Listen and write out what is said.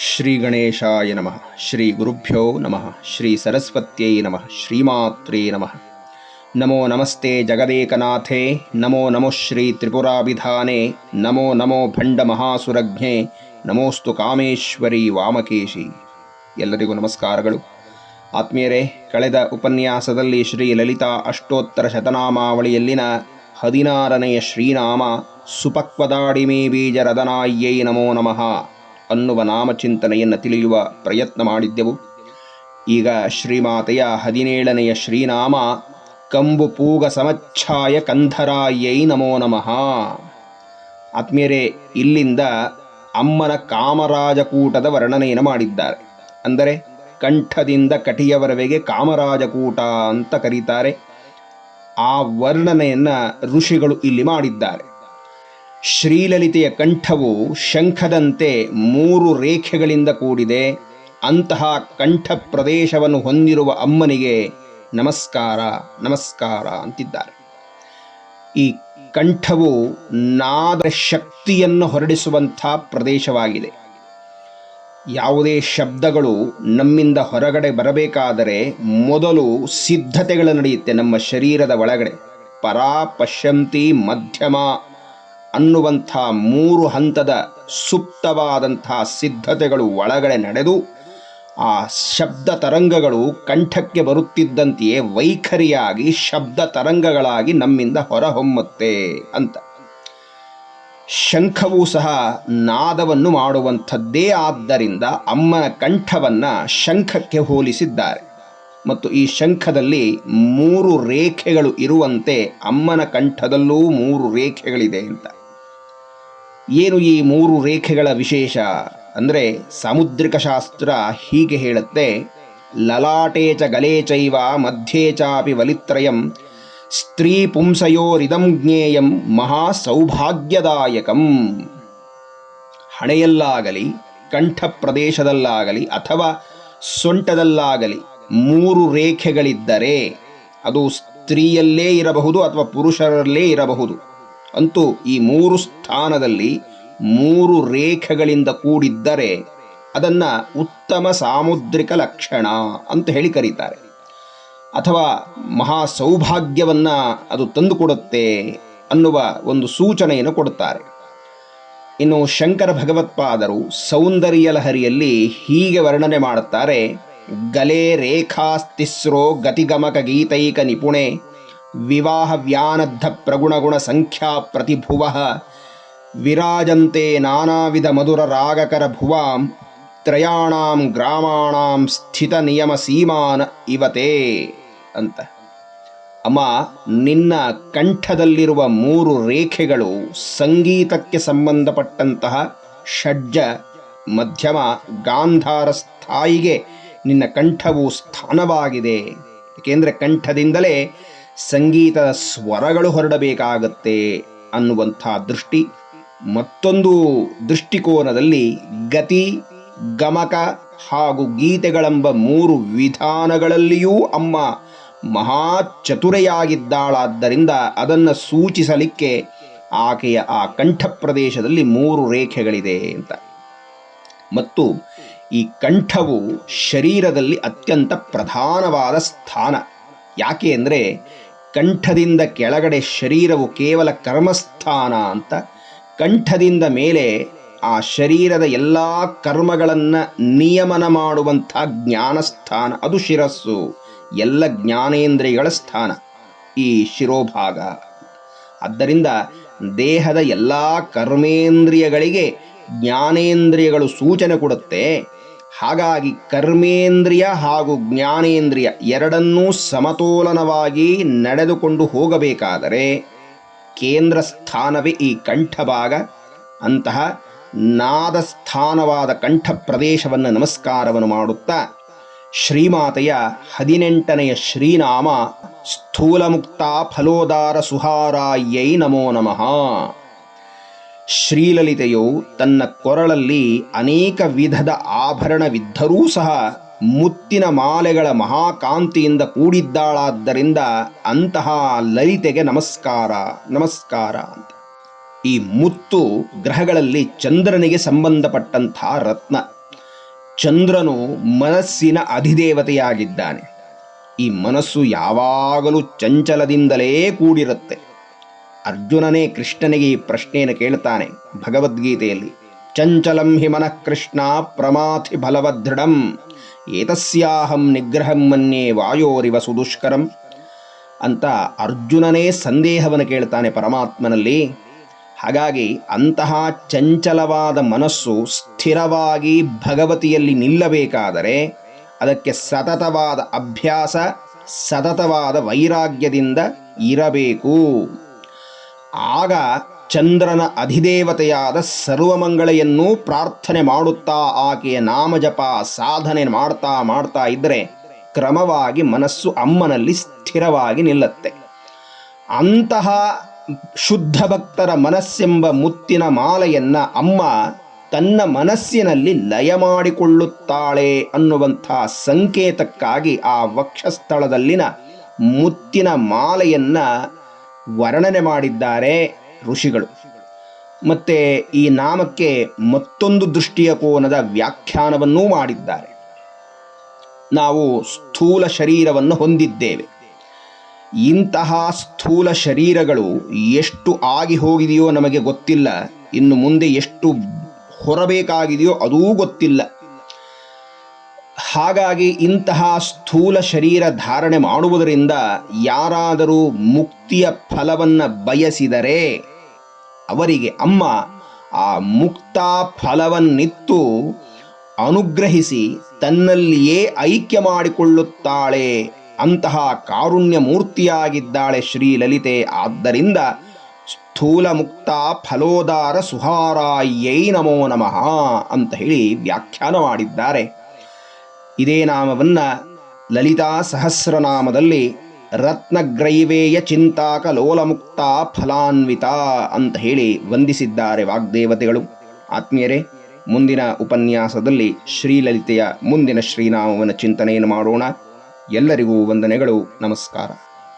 ಶ್ರೀ ಗಣೇಶಾಯ ನಮಃ ಶ್ರೀ ಗುರುಭ್ಯೋ ನಮಃ ಶ್ರೀ ಸರಸ್ವತ್ಯೈ ನಮಃ ಶ್ರೀಮಾತ್ರೇ ನಮಃ ನಮೋ ನಮಸ್ತೆ ಜಗದೇಕನಾಥೇ ನಮೋ ನಮೋ ಶ್ರೀ ತ್ರಿಪುರಾಭಿಧಾನೆ ನಮೋ ನಮೋ ಭಂಡ ಮಹಾಸುರಜ್ಞೆ ನಮೋಸ್ತು ಕಾಮೇಶ್ವರಿ ವಾಮಕೇಶಿ ಎಲ್ಲರಿಗೂ ನಮಸ್ಕಾರಗಳು. ಆತ್ಮೀಯರೇ, ಕಳೆದ ಉಪನ್ಯಾಸದಲ್ಲಿ ಶ್ರೀ ಲಲಿತಾ ಅಷ್ಟೋತ್ತರ ಶತನಾಮಾವಳಿಯಲ್ಲಿನ ಹದಿನಾರನೆಯ ಶ್ರೀನಾಮ ಸುಪಕ್ವದಾಡಿಮೇ ಬೀಜರದನಾಯ್ಯೈ ನಮೋ ನಮಃ. ಅನ್ನುವ ನಾಮಚಿಂತನೆಯನ್ನು ತಿಳಿಯುವ ಪ್ರಯತ್ನ ಮಾಡಿದ್ದೆವು. ಈಗ ಶ್ರೀಮಾತೆಯ ಹದಿನೇಳನೆಯ ಶ್ರೀನಾಮ ಕಂಬು ಪೂಗ ಸಮಚ್ಛಾಯ ಕಂಧರಾಯೈ ನಮೋ ನಮಃ. ಆತ್ಮೀಯರೇ, ಇಲ್ಲಿಂದ ಅಮ್ಮನ ಕಾಮರಾಜಕೂಟದ ವರ್ಣನೆಯನ್ನು ಮಾಡಿದ್ದಾರೆ. ಅಂದರೆ ಕಂಠದಿಂದ ಕಟಿಯವರವೆಗೆ ಕಾಮರಾಜಕೂಟ ಅಂತ ಕರೀತಾರೆ. ಆ ವರ್ಣನೆಯನ್ನ ಋಷಿಗಳು ಇಲ್ಲಿ ಮಾಡಿದ್ದಾರೆ. ಶ್ರೀಲಲಿತೆಯ ಕಂಠವು ಶಂಖದಂತೆ ಮೂರು ರೇಖೆಗಳಿಂದ ಕೂಡಿದೆ. ಅಂತಹ ಕಂಠ ಪ್ರದೇಶವನ್ನು ಹೊಂದಿರುವ ಅಮ್ಮನಿಗೆ ನಮಸ್ಕಾರ ನಮಸ್ಕಾರ ಅಂತಿದ್ದಾರೆ. ಈ ಕಂಠವು ನಾದ ಶಕ್ತಿಯನ್ನು ಹೊರಡಿಸುವಂಥ ಪ್ರದೇಶವಾಗಿದೆ. ಯಾವುದೇ ಶಬ್ದಗಳು ನಮ್ಮಿಂದ ಹೊರಗಡೆ ಬರಬೇಕಾದರೆ ಮೊದಲು ಸಿದ್ಧತೆಗಳು ನಡೆಯುತ್ತೆ ನಮ್ಮ ಶರೀರದ ಒಳಗಡೆ. ಪರಾ ಪಶ್ಯಂತಿ ಮಧ್ಯಮ ಅನ್ನುವಂಥ ಮೂರು ಹಂತದ ಸುಪ್ತವಾದಂಥ ಸಿದ್ಧತೆಗಳು ಒಳಗಡೆ ನಡೆದು, ಆ ಶಬ್ದ ತರಂಗಗಳು ಕಂಠಕ್ಕೆ ಬರುತ್ತಿದ್ದಂತೆಯೇ ವೈಖರಿಯಾಗಿ ಶಬ್ದ ತರಂಗಗಳಾಗಿ ನಮ್ಮಿಂದ ಹೊರಹೊಮ್ಮುತ್ತೆ ಅಂತ. ಶಂಖವೂ ಸಹ ನಾದವನ್ನು ಮಾಡುವಂಥದ್ದೇ ಆದ್ದರಿಂದ ಅಮ್ಮನ ಕಂಠವನ್ನು ಶಂಖಕ್ಕೆ ಹೋಲಿಸಿದ್ದಾರೆ. ಮತ್ತು ಈ ಶಂಖದಲ್ಲಿ ಮೂರು ರೇಖೆಗಳು ಇರುವಂತೆ ಅಮ್ಮನ ಕಂಠದಲ್ಲೂ ಮೂರು ರೇಖೆಗಳಿದೆ ಅಂತ. ಏನು ಈ ಮೂರು ರೇಖೆಗಳ ವಿಶೇಷ? ಅಂದರೆ ಸಾಮುದ್ರಿಕ ಶಾಸ್ತ್ರ ಹೀಗೆ ಹೇಳುತ್ತೆ ಲಲಾಟೇಚ ಗಲೇಚೈವ ಮಧ್ಯೆ ಚಾಪಿ ವಲಿತ್ರಯಂ, ಸ್ತ್ರೀ ಪುಂಸಯೋರಿದಂ ಜ್ಞೇಯಂ ಮಹಾ ಸೌಭಾಗ್ಯದಾಯಕಂ ಹಣೆಯಲ್ಲಾಗಲಿ ಕಂಠ ಪ್ರದೇಶದಲ್ಲಾಗಲಿ ಅಥವಾ ಸೊಂಟದಲ್ಲಾಗಲಿ ಮೂರು ರೇಖೆಗಳಿದ್ದರೆ ಅದು ಸ್ತ್ರೀಯಲ್ಲೇ ಇರಬಹುದು ಅಥವಾ ಪುರುಷರಲ್ಲೇ ಇರಬಹುದು. ಅಂತೂ ಈ ಮೂರು ಸ್ಥಾನದಲ್ಲಿ ಮೂರು ರೇಖೆಗಳಿಂದ ಕೂಡಿದ್ದರೆ ಅದನ್ನ ಉತ್ತಮ ಸಾಮುದ್ರಿಕ ಲಕ್ಷಣ ಅಂತ ಹೇಳಿ ಕರೀತಾರೆ. ಅಥವಾ ಮಹಾ ಸೌಭಾಗ್ಯವನ್ನ ಅದು ತಂದುಕೊಡುತ್ತೆ ಅನ್ನುವ ಒಂದು ಸೂಚನೆಯನ್ನು ಕೊಡುತ್ತಾರೆ. ಇನ್ನು ಶಂಕರ ಭಗವತ್ಪಾದರು ಸೌಂದರ್ಯ ಲಹರಿಯಲ್ಲಿ ಹೀಗೆ ವರ್ಣನೆ ಮಾಡುತ್ತಾರೆ, ಗಲೆ ರೇಖಾಸ್ತಿಸ್ರೋ ಗತಿಗಮಕ ಗೀತೈಕ ನಿಪುಣೆ ವಿವಾಹ ವ್ಯಾನದ್ಧ ಪ್ರಗುಣಗುಣ ಸಂಖ್ಯಾ ಪ್ರತಿಭುವ ವಿರಾಜಂತೆ ನಾನಾವಿಧ ಮಧುರ ರಾಗಕರ ಭುವಾಂ ತ್ರಯಾಣಾಂ ಗ್ರಾಮಾಣಾಂ ಸ್ಥಿತ ನಿಯಮ ಸೀಮಾನ ಇವತೆ ಅಂತ. ಅಮ್ಮ, ನಿನ್ನ ಕಂಠದಲ್ಲಿರುವ ಮೂರು ರೇಖೆಗಳು ಸಂಗೀತಕ್ಕೆ ಸಂಬಂಧಪಟ್ಟಂತಹ ಷಡ್ಜ, ಮಧ್ಯಮ, ಗಾಂಧಾರ ಸ್ಥಾಯಿಗೆ ನಿನ್ನ ಕಂಠವು ಸ್ಥಾನವಾಗಿದೆ. ಏಕೆಂದರೆ ಕಂಠದಿಂದಲೇ ಸಂಗೀತದ ಸ್ವರಗಳು ಹೊರಡಬೇಕಾಗತ್ತೆ ಅನ್ನುವಂಥ ದೃಷ್ಟಿ. ಮತ್ತೊಂದು ದೃಷ್ಟಿಕೋನದಲ್ಲಿ ಗತಿ, ಗಮಕ ಹಾಗೂ ಗೀತೆಗಳೆಂಬ ಮೂರು ವಿಧಾನಗಳಲ್ಲಿಯೂ ಅಮ್ಮ ಮಹಾ ಚತುರೆಯಾಗಿದ್ದಾಳಾದ್ದರಿಂದ ಅದನ್ನು ಸೂಚಿಸಲಿಕ್ಕೆ ಆಕೆಯ ಆ ಕಂಠ ಪ್ರದೇಶದಲ್ಲಿ ಮೂರು ರೇಖೆಗಳಿದೆ ಅಂತ. ಮತ್ತು ಈ ಕಂಠವು ಶರೀರದಲ್ಲಿ ಅತ್ಯಂತ ಪ್ರಧಾನವಾದ ಸ್ಥಾನ. ಯಾಕೆ ಅಂದರೆ ಕಂಠದಿಂದ ಕೆಳಗಡೆ ಶರೀರವು ಕೇವಲ ಕರ್ಮಸ್ಥಾನ ಅಂತ ಕಂಠದಿಂದ ಮೇಲೆ ಆ ಶರೀರದ ಎಲ್ಲ ಕರ್ಮಗಳನ್ನು ನಿಯಮನ ಮಾಡುವಂಥ ಜ್ಞಾನಸ್ಥಾನ. ಅದು ಶಿರಸ್ಸು, ಎಲ್ಲ ಜ್ಞಾನೇಂದ್ರಿಯಗಳ ಸ್ಥಾನ ಈ ಶಿರೋಭಾಗ. ಆದ್ದರಿಂದ ದೇಹದ ಎಲ್ಲ ಕರ್ಮೇಂದ್ರಿಯಗಳಿಗೆ ಜ್ಞಾನೇಂದ್ರಿಯಗಳು ಸೂಚನೆ ಕೊಡುತ್ತೆ. ಹಾಗಾಗಿ ಕರ್ಮೇಂದ್ರಿಯ ಹಾಗೂ ಜ್ಞಾನೇಂದ್ರಿಯ ಎರಡನ್ನೂ ಸಮತೋಲನವಾಗಿ ನಡೆದುಕೊಂಡು ಹೋಗಬೇಕಾದರೆ ಕೇಂದ್ರ ಸ್ಥಾನವೇ ಈ ಕಂಠಭಾಗ. ಅಂತಹ ನಾದಸ್ಥಾನವಾದ ಕಂಠ ಪ್ರದೇಶವನ್ನು ನಮಸ್ಕಾರವನ್ನು ಮಾಡುತ್ತಾ ಶ್ರೀಮಾತೆಯ ಹದಿನೆಂಟನೆಯ ಶ್ರೀನಾಮ ಸ್ಥೂಲಮುಕ್ತ ಫಲೋದಾರ ಸುಹಾರಾಯ್ಯೈ ನಮೋ ನಮಃ. ಶ್ರೀಲಲಿತೆಯು ತನ್ನ ಕೊರಳಲ್ಲಿ ಅನೇಕ ವಿಧದ ಆಭರಣವಿದ್ದರೂ ಸಹ ಮುತ್ತಿನ ಮಾಲೆಗಳ ಮಹಾಕಾಂತಿಯಿಂದ ಕೂಡಿದ್ದಾಳಾದ್ದರಿಂದ ಅಂತಹ ಲಲಿತೆಗೆ ನಮಸ್ಕಾರ ನಮಸ್ಕಾರ ಅಂತ. ಈ ಮುತ್ತು ಗ್ರಹಗಳಲ್ಲಿ ಚಂದ್ರನಿಗೆ ಸಂಬಂಧಪಟ್ಟಂಥ ರತ್ನ. ಚಂದ್ರನು ಮನಸ್ಸಿನ ಅಧಿದೇವತೆಯಾಗಿದ್ದಾನೆ. ಈ ಮನಸ್ಸು ಯಾವಾಗಲೂ ಚಂಚಲದಿಂದಲೇ ಕೂಡಿರುತ್ತೆ. ಅರ್ಜುನನೇ ಕೃಷ್ಣನಿಗೆ ಈ ಪ್ರಶ್ನೆಯನ್ನು ಕೇಳ್ತಾನೆ ಭಗವದ್ಗೀತೆಯಲ್ಲಿ. ಚಂಚಲಂ ಹಿ ಮನಃ ಕೃಷ್ಣ ಪ್ರಮಾಥಿ ಬಲವದೃಢಂ. ಏತಸ್ಯಾಹಂ ನಿಗ್ರಹಂ ಮನ್ಯೇ ವಾಯೋರಿವ ಸುದುಷ್ಕರಂ. ಅಂತ ಅರ್ಜುನನೇ ಸಂದೇಹವನ್ನು ಕೇಳ್ತಾನೆ ಪರಮಾತ್ಮನಲ್ಲಿ. ಹಾಗಾಗಿ ಅಂತಹ ಚಂಚಲವಾದ ಮನಸ್ಸು ಸ್ಥಿರವಾಗಿ ಭಗವತಿಯಲ್ಲಿ ನಿಲ್ಲಬೇಕಾದರೆ ಅದಕ್ಕೆ ಸತತವಾದ ಅಭ್ಯಾಸ, ಸತತವಾದ ವೈರಾಗ್ಯದಿಂದ ಇರಬೇಕು. ಆಗ ಚಂದ್ರನ ಅಧಿದೇವತೆಯಾದ ಸರ್ವಮಂಗಳೆಯನ್ನೂ ಪ್ರಾರ್ಥನೆ ಮಾಡುತ್ತಾ ಆಕೆಯ ನಾಮಜಪ ಸಾಧನೆ ಮಾಡ್ತಾ ಮಾಡ್ತಾ ಇದ್ದರೆ ಕ್ರಮವಾಗಿ ಮನಸ್ಸು ಅಮ್ಮನಲ್ಲಿ ಸ್ಥಿರವಾಗಿ ನಿಲ್ಲತ್ತೆ. ಅಂತಹ ಶುದ್ಧ ಭಕ್ತರ ಮನಸ್ಸೆಂಬ ಮುತ್ತಿನ ಮಾಲೆಯನ್ನ ಅಮ್ಮ ತನ್ನ ಮನಸ್ಸಿನಲ್ಲಿ ಲಯ ಮಾಡಿಕೊಳ್ಳುತ್ತಾಳೆ ಅನ್ನುವಂಥ ಸಂಕೇತಕ್ಕಾಗಿ ಆ ವಕ್ಷಸ್ಥಳದಲ್ಲಿನ ಮುತ್ತಿನ ಮಾಲೆಯನ್ನ ವರ್ಣನೆ ಮಾಡಿದ್ದಾರೆ ಋಷಿಗಳು. ಮತ್ತೆ ಈ ನಾಮಕ್ಕೆ ಮತ್ತೊಂದು ದೃಷ್ಟಿಯ ಕೋನದ ವ್ಯಾಖ್ಯಾನವನ್ನೂ ಮಾಡಿದ್ದಾರೆ. ನಾವು ಸ್ಥೂಲ ಶರೀರವನ್ನು ಹೊಂದಿದ್ದೇವೆ. ಇಂತಹ ಸ್ಥೂಲ ಶರೀರಗಳು ಎಷ್ಟು ಆಗಿ ಹೋಗಿದೆಯೋ ನಮಗೆ ಗೊತ್ತಿಲ್ಲ. ಇನ್ನು ಮುಂದೆ ಎಷ್ಟು ಹೊರಬೇಕಾಗಿದೆಯೋ ಅದೂ ಗೊತ್ತಿಲ್ಲ. ಹಾಗಾಗಿ ಇಂತಹ ಸ್ಥೂಲ ಶರೀರ ಧಾರಣೆ ಮಾಡುವುದರಿಂದ ಯಾರಾದರೂ ಮುಕ್ತಿಯ ಫಲವನ್ನು ಬಯಸಿದರೆ ಅವರಿಗೆ ಅಮ್ಮ ಆ ಮುಕ್ತ ಫಲವನ್ನಿತ್ತು ಅನುಗ್ರಹಿಸಿ ತನ್ನಲ್ಲಿಯೇ ಐಕ್ಯ ಮಾಡಿಕೊಳ್ಳುತ್ತಾಳೆ. ಅಂತಹ ಕಾರುಣ್ಯ ಮೂರ್ತಿಯಾಗಿದ್ದಾಳೆ ಶ್ರೀ ಲಲಿತೆ ಆದ್ದರಿಂದ ಸ್ಥೂಲ ಮುಕ್ತ ಫಲೋದಾರ ಸುಹಾರಾಯೈ ನಮೋ ನಮಃ ಅಂತ ಹೇಳಿ ವ್ಯಾಖ್ಯಾನ ಮಾಡಿದ್ದಾರೆ. ಇದೇ ನಾಮವನ್ನ ಲಲಿತಾ ಸಹಸ್ರನಾಮದಲ್ಲಿ ರತ್ನಗ್ರೈವೇಯ ಚಿಂತಾಕ ಲೋಲಮುಕ್ತ ಫಲಾನ್ವಿತ ಅಂತ ಹೇಳಿ ವಂದಿಸಿದ್ದಾರೆ ವಾಗ್ದೇವತೆಗಳು. ಆತ್ಮೀಯರೇ, ಮುಂದಿನ ಉಪನ್ಯಾಸದಲ್ಲಿ ಶ್ರೀಲಲಿತೆಯ ಮುಂದಿನ ಶ್ರೀನಾಮವನ್ನು ಚಿಂತನೆಯನ್ನು ಮಾಡೋಣ. ಎಲ್ಲರಿಗೂ ವಂದನೆಗಳು, ನಮಸ್ಕಾರ.